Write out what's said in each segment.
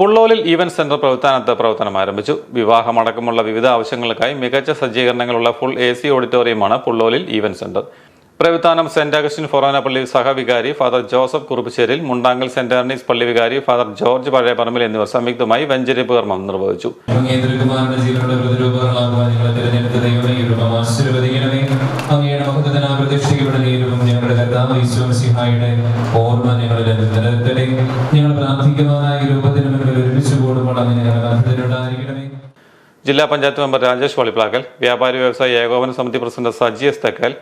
പുള്ളോലിൽ event centre പ്രവർത്തനത്ത് പ്രവർത്തനം ആരംഭിച്ചു. വിവാഹമടക്കമുള്ള വിവിധ ആവശ്യങ്ങൾക്കായി മികച്ച സജ്ജീകരണങ്ങളുള്ള ഫുൾ എ സി ഓഡിറ്റോറിയമാണ് പുള്ളോലിൽ event centre Pravithanam Saint Augustine forane സഹവികാരി father Joseph Kuruppasseril Mundankal Saint ആർണീസ് പള്ളി വികാരി ഫാദർ ജോർജ് പഴയപറമ്പിൽ എന്നിവർ സംയുക്തമായി വെഞ്ചരിപ്പ് കർമ്മം നിർവഹിച്ചു. പ്രതീക്ഷിക്കപ്പെടുന്ന ഈ ഞങ്ങളുടെ കർത്താവ് ഈശ്വരസിഹായുടെ ഓർമ്മ ഞങ്ങളിൽ നിലനിർത്തട്ടെ ഞങ്ങൾ പ്രാർത്ഥിക്കുവാനായ രൂപത്തിന് മുന്നിൽ ഒരുമിച്ച് കൂടുമ്പോൾ അങ്ങനെ ഞങ്ങളുടെ ജില്ലാ പഞ്ചായത്ത് മെമ്പർ രാജേഷ് വളിപ്ലാക്കൽ വ്യാപാരി വ്യവസായ ഏകോപന സമിതി president Saji S Thekkal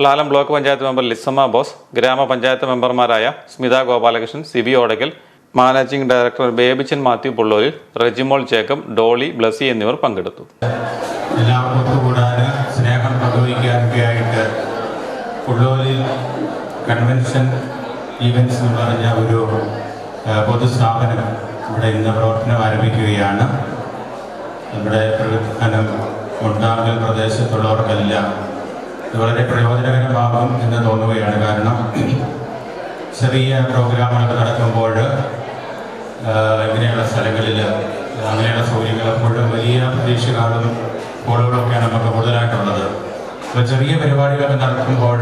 Lalam block panchayat member Lissamma Bose ഗ്രാമപഞ്ചായത്ത് മെമ്പർമാരായ Smitha Gopalakrishnan Sibi Odakkal managing director Babichan Mathew Pullooril Rejimol Jacob Dolly Blessy എന്നിവർ പങ്കെടുത്തു. എല്ലാവർക്കും കൺവെൻഷൻ ഈവൻസ് എന്ന് പറഞ്ഞ ഒരു പൊതുസ്ഥാപനം ഇവിടെ ഇന്ന് പ്രവർത്തനം ആരംഭിക്കുകയാണ്. നമ്മുടെ പ്രവർത്തനം മുണ്ടാങ്കൽ പ്രദേശത്തുള്ളവർക്കെല്ലാം ഇത് വളരെ പ്രയോജനകരമാകും എന്ന് തോന്നുകയാണ് കാരണം ചെറിയ പ്രോഗ്രാമുകൾ നടക്കുമ്പോൾ ഇങ്ങനെയുള്ള സ്ഥലങ്ങളിൽ അങ്ങനെയുള്ള സൗകര്യങ്ങൾ എപ്പോഴും വലിയ പ്രതീക്ഷകളും കോളുകളൊക്കെയാണ് നമുക്ക് കൂടുതലായിട്ടുള്ളത്. അപ്പോൾ ചെറിയ പരിപാടികളൊക്കെ നടക്കുമ്പോൾ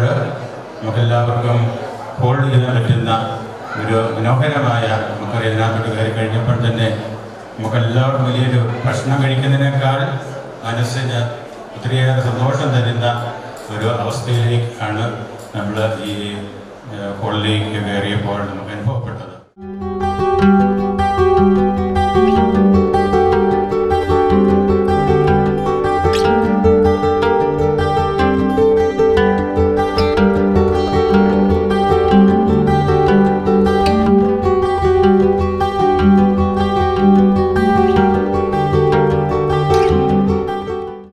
നമുക്കെല്ലാവർക്കും ഹോൾഡ് ചെയ്യാൻ പറ്റുന്ന ഒരു മനോഹരമായ നമുക്കറിയാം ഇതിനകത്തോട്ട് കയറി കഴിഞ്ഞപ്പോൾ തന്നെ നമുക്കെല്ലാവർക്കും വലിയൊരു ഭക്ഷണം കഴിക്കുന്നതിനേക്കാൾ മനസ്സിന് ഒത്തിരിയേറെ സന്തോഷം തരുന്ന ഒരു അവസ്ഥയിലേക്കാണ് നമ്മൾ ഈ ഹോളിലേക്ക് കയറിയപ്പോൾ നമുക്ക് അനുഭവപ്പെട്ടത്.